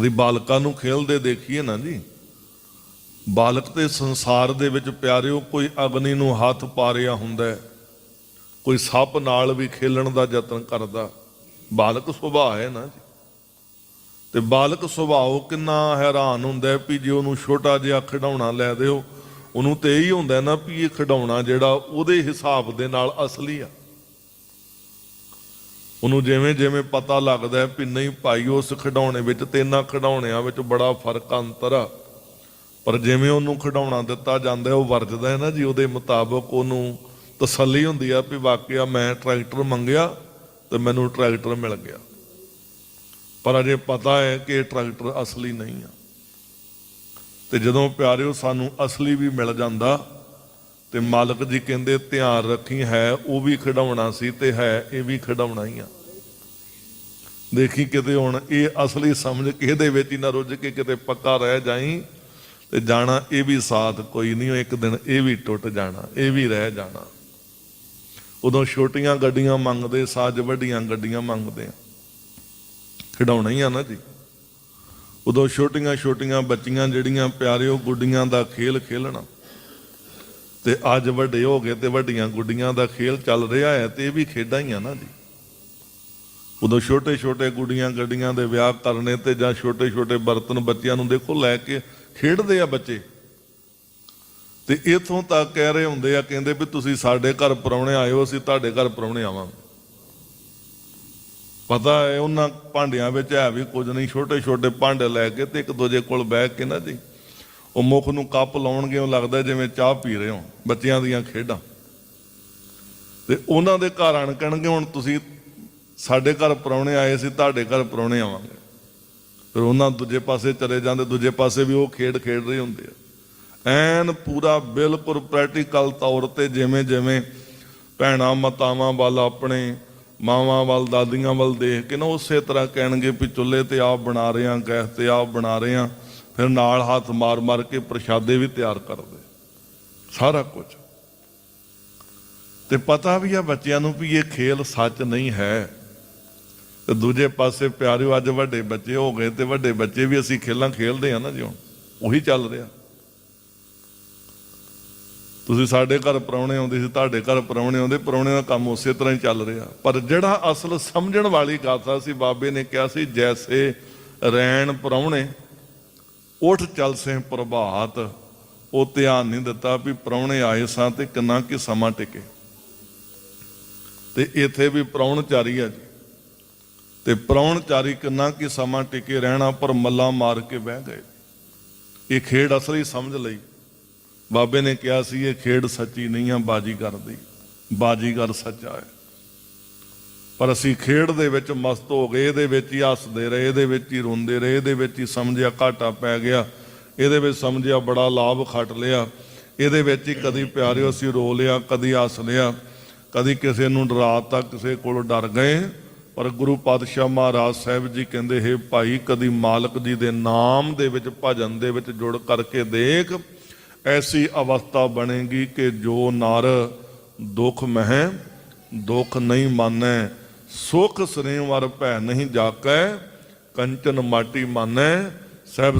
ਕਦੀ ਬਾਲਕਾਂ ਨੂੰ ਖੇਲਦੇ ਦੇਖੀਏ ਨਾ ਜੀ? ਬਾਲਕ ਤੇ ਸੰਸਾਰ ਦੇ ਵਿੱਚ ਪਿਆਰਿਓ, ਕੋਈ ਅਗਨੀ ਨੂੰ ਹੱਥ ਪਾ ਰਿਹਾ ਹੁੰਦਾ ਕੋਈ ਸੱਪ ਨਾਲ ਵੀ ਖੇਲਣ ਦਾ ਯਤਨ ਕਰਦਾ। ਬਾਲਕ ਸੁਭਾਅ ਹੈ ਨਾ ਜੀ? ਤੇ ਬਾਲਕ ਸੁਭਾਅ ਕਿੰਨਾ ਹੈਰਾਨ ਹੁੰਦਾ ਵੀ ਜੇ ਉਹਨੂੰ ਛੋਟਾ ਜਿਹਾ ਖਿਡੌਣਾ ਲੈ ਦਿਓ, ਉਹਨੂੰ ਤੇ ਇਹੀ ਹੁੰਦਾ ਨਾ ਵੀ ਇਹ ਖਿਡੌਣਾ ਜਿਹੜਾ ਉਹਦੇ ਹਿਸਾਬ ਦੇ ਨਾਲ ਅਸਲੀ ਆ। ਉਹਨੂੰ ਜਿਵੇਂ ਜਿਵੇਂ ਪਤਾ ਲੱਗਦਾ ਵੀ ਨਹੀਂ ਭਾਈ ਉਸ ਖਿਡੌਣੇ ਵਿੱਚ ਤੇ ਇਹਨਾਂ ਖਿਡੌਣਿਆਂ ਵਿੱਚ ਬੜਾ ਫ਼ਰਕ ਅੰਤਰ ਆ। ਪਰ ਜਿਵੇਂ ਉਹਨੂੰ ਖਿਡੌਣਾ ਦਿੱਤਾ ਜਾਂਦਾ ਉਹ ਵਰਜਦਾ ਹੈ ਨਾ ਜੀ, ਉਹਦੇ ਮੁਤਾਬਕ ਉਹਨੂੰ ਤਸੱਲੀ ਹੁੰਦੀ ਆ ਵੀ ਵਾਕਿਆ ਮੈਂ ਟਰੈਕਟਰ ਮੰਗਿਆ ਤੇ ਮੈਨੂੰ ਟਰੈਕਟਰ ਮਿਲ ਗਿਆ। ਪਰ ਅਜੇ ਪਤਾ ਹੈ ਕਿ ਇਹ ਟਰੈਕਟਰ ਅਸਲੀ ਨਹੀਂ ਆ। ਤੇ ਜਦੋਂ ਪਿਆਰਿਓ, ਸਾਨੂੰ ਅਸਲੀ ਵੀ ਮਿਲ ਜਾਂਦਾ ਤੇ ਮਾਲਕ ਜੀ ਕਹਿੰਦੇ, ਧਿਆਨ ਰੱਖੀ, ਹੈ ਉਹ ਵੀ ਖਿਡਾਉਣਾ ਸੀ ਤੇ ਹੈ ਇਹ ਵੀ ਖਿਡਾਉਣਾ ਹੀ ਆ। ਦੇਖੀ ਕਿਤੇ ਹੁਣ ਇਹ ਅਸਲੀ ਸਮਝ ਕੇ ਇਹਦੇ ਵਿੱਚ ਹੀ ਨਾ ਰੁੱਝ ਕੇ ਕਿਤੇ ਪੱਕਾ ਰਹਿ ਜਾਈ ਤੇ ਜਾਣਾ ਇਹ ਵੀ ਸਾਥ ਕੋਈ ਨਹੀਂ ਇੱਕ ਦਿਨ ਇਹ ਵੀ ਟੁੱਟ ਜਾਣਾ, ਇਹ ਵੀ ਰਹਿ ਜਾਣਾ। ਉਦੋਂ ਛੋਟੀਆਂ ਗੱਡੀਆਂ ਮੰਗਦੇ, ਸਾਜ ਵੱਡੀਆਂ ਗੱਡੀਆਂ ਮੰਗਦੇ ਆ। ਖਿਡਾਉਣਾ ਹੀ ਆ ਨਾ ਜੀ। ਉਦੋਂ ਛੋਟੀਆਂ ਛੋਟੀਆਂ ਬੱਚੀਆਂ ਜਿਹੜੀਆਂ ਪਿਆਰਿਓ ਗੁੱਡੀਆਂ ਦਾ ਖੇਲ ਖੇਲਣਾ ਤੇ ਅੱਜ ਵੱਡੇ ਹੋ ਗਏ ਤੇ ਵੱਡੀਆਂ ਗੁੱਡੀਆਂ ਦਾ ਖੇਲ ਚੱਲ ਰਿਹਾ ਹੈ ਤੇ ਇਹ ਵੀ ਖੇਡਾਂ ਹੀ ਆ ਨਾ ਜੀ। ਉਦੋਂ ਛੋਟੇ ਛੋਟੇ ਗੁੱਡੀਆਂ ਗੱਡੀਆਂ ਦੇ ਵਿਆਹ ਕਰਨੇ ਤੇ ਜਾਂ ਛੋਟੇ ਛੋਟੇ ਬਰਤਨ ਬੱਚਿਆਂ ਨੂੰ ਦੇਖੋ ਲੈ ਕੇ ਖੇਡਦੇ ਆ ਬੱਚੇ। ਤੇ ਇਥੋਂ ਤੱਕ ਕਹਿ ਰਹੇ ਹੁੰਦੇ ਆ, ਕਹਿੰਦੇ ਵੀ ਤੁਸੀਂ ਸਾਡੇ ਘਰ ਪਰੌਣੇ ਆਇਓ, ਅਸੀਂ ਤੁਹਾਡੇ ਘਰ ਪਰੌਣੇ ਆਵਾਂਗੇ। ਪਤਾ ਹੈ ਉਹਨਾਂ ਭਾਂਡਿਆਂ ਵਿੱਚ ਹੈ ਵੀ ਕੁਝ ਨਹੀਂ, ਛੋਟੇ ਛੋਟੇ ਭਾਂਡੇ ਲੈ ਕੇ ਤੇ ਇੱਕ ਦੂਜੇ ਕੋਲ ਬਹਿ ਕੇ ਨਾ ਜੀ, ਉਹ ਮੁਖ ਨੂੰ ਕੱਪ ਲਾਉਣਗੇ, ਉਹ ਲੱਗਦਾ ਜਿਵੇਂ ਚਾਹ ਪੀ ਰਹੇ ਹੋ ਬੱਚਿਆਂ ਦੀਆਂ ਖੇਡਾਂ। ਤੇ ਉਹਨਾਂ ਦੇ ਘਰ ਆਣ ਕਹਿਣਗੇ ਹੁਣ ਤੁਸੀਂ ਸਾਡੇ ਘਰ ਪਰੌਣੇ ਆਏ ਸੀ, ਤੁਹਾਡੇ ਘਰ ਪਰੌਣੇ ਆਵਾਂਗੇ। ਫਿਰ ਉਹਨਾਂ ਦੂਜੇ ਪਾਸੇ ਚਲੇ ਜਾਂਦੇ, ਦੂਜੇ ਪਾਸੇ ਵੀ ਉਹ ਖੇਡ ਖੇਡ ਰਹੇ ਹੁੰਦੇ ਆ। ਐਨ ਪੂਰਾ ਬਿਲਕੁਲ ਪ੍ਰੈਕਟੀਕਲ ਤੌਰ ਤੇ ਜਿਵੇਂ ਜਿਵੇਂ ਭੈਣਾਂ ਮਤਾਵਾਂ ਵੱਲ ਆਪਣੇ, ਮਾਵਾਂ ਵੱਲ, ਦਾਦੀਆਂ ਵੱਲ ਦੇਖ ਕੇ ਨਾ ਉਸੇ ਤਰ੍ਹਾਂ ਕਹਿਣਗੇ ਵੀ ਚੁੱਲ੍ਹੇ ਤੇ ਆਪ ਬਣਾ ਰਹੇ ਆ ਗੈਸ ਤੇ ਆਪ ਬਣਾ ਰਹੇ ਆ ਫਿਰ ਨਾਲ ਹੱਥ ਮਾਰ ਮਾਰ ਕੇ ਪ੍ਰਸ਼ਾਦੇ ਵੀ ਤਿਆਰ ਕਰਦੇ। ਸਾਰਾ ਕੁਝ ਤੇ ਪਤਾ ਵੀ ਆ ਬੱਚਿਆਂ ਨੂੰ ਵੀ ਇਹ ਖੇਲ ਸੱਚ ਨਹੀਂ ਹੈ। ਤੇ ਦੂਜੇ ਪਾਸੇ ਪਿਆਰਿਓ, ਅੱਜ ਵੱਡੇ ਬੱਚੇ ਹੋ ਗਏ ਤੇ ਵੱਡੇ ਬੱਚੇ ਵੀ ਅਸੀਂ ਖੇਲਾਂ ਖੇਲਦੇ ਆ ਨਾ ਜੀ ਹੁਣ। ਉਹੀ ਚੱਲ ਰਿਹਾ। ਤੁਸੀਂ ਸਾਡੇ ਘਰ ਪਰੌਣੇ ਆਉਂਦੇ ਸੀ, ਤੁਹਾਡੇ ਘਰ ਪਰੌਣੇ ਆਉਂਦੇ ਪਰੌਣੇ ਦਾ ਕੰਮ ਉਸੇ ਤਰ੍ਹਾਂ ਹੀ ਚੱਲ ਰਿਹਾ। ਪਰ ਜਿਹੜਾ ਅਸਲ ਸਮਝਣ ਵਾਲੀ ਗਾਥਾ ਸੀ ਬਾਬੇ ਨੇ ਕਿਹਾ ਸੀ, ਜੈਸੇ ਰੈਣ ਪਰੌਣੇ, ਉਠ ਚੱਲ ਸੇ ਪ੍ਰਭਾਤ। ਉਹ ਧਿਆਨ ਨਹੀਂ ਦਿੱਤਾ ਵੀ ਪਰੌਣੇ ਆਏ ਸਾਂ ਤੇ ਕਿੰਨਾ ਕਿ ਸਮਾਂ ਟਿਕੇ। ਤੇ ਇੱਥੇ ਵੀ ਪਰੌਣਚਾਰੀ ਆ ਜੀ। ਤੇ ਪਰੌਣਚਾਰੀ ਕਿੰਨਾ ਕਿ ਸਮਾਂ ਟਿਕੇ ਰਹਿਣਾ, ਪਰ ਮੱਲਾ ਮਾਰ ਕੇ ਬਹਿ ਗਏ। ਇਹ ਖੇਡ ਅਸਲੀ ਸਮਝ ਲਈ। ਬਾਬੇ ਨੇ ਕਿਹਾ ਸੀ, ਇਹ ਖੇਡ ਸੱਚੀ ਨਹੀਂ ਆ, ਬਾਜੀਗਰ ਦੀ। ਬਾਜੀਗਰ ਸੱਚਾ ਹੈ। ਪਰ ਅਸੀਂ ਖੇਡ ਦੇ ਵਿੱਚ ਮਸਤ ਹੋ ਗਏ, ਇਹਦੇ ਵਿੱਚ ਹੀ ਹੱਸਦੇ ਰਹੇ, ਇਹਦੇ ਵਿੱਚ ਹੀ ਰੋਂਦੇ ਰਹੇ, ਇਹਦੇ ਵਿੱਚ ਹੀ ਸਮਝਿਆ ਘਾਟਾ ਪੈ ਗਿਆ। ਇਹਦੇ ਵਿੱਚ ਸਮਝਿਆ ਬੜਾ ਲਾਭ ਖੱਟ ਲਿਆ। ਇਹਦੇ ਵਿੱਚ ਹੀ ਕਦੀ ਪਿਆਰਿਓ ਅਸੀਂ ਰੋ ਲਿਆ, ਕਦੀ ਹੱਸ ਲਿਆ। ਕਦੀ ਕਿਸੇ ਨੂੰ ਡਰਾਤਾ ਕਿਸੇ ਕੋਲ ਡਰ ਗਏ। ਪਰ ਗੁਰੂ ਪਾਤਸ਼ਾਹ ਮਹਾਰਾਜ ਸਾਹਿਬ ਜੀ ਕਹਿੰਦੇ, ਹੈ ਭਾਈ, ਕਦੀ ਮਾਲਕ ਜੀ ਦੇ ਨਾਮ ਦੇ ਵਿੱਚ ਭਜਨ ਦੇ ਵਿੱਚ ਜੁੜ ਕਰਕੇ ਦੇਖ, ਐਸੀ ਅਵਸਥਾ ਬਣੇਗੀ ਕਿ ਜੋ ਨਰ ਦੁੱਖ ਮਹਿ, ਦੁੱਖ ਨਹੀਂ ਮਾਨੈ, ਸੁਖ ਸ੍ਰੇਵ ਭੈ ਨਹੀਂ ਜਾਕੈ, ਕੰਚਨ ਮਾਟੀ ਮਾਨੈ, ਸਹਿਬ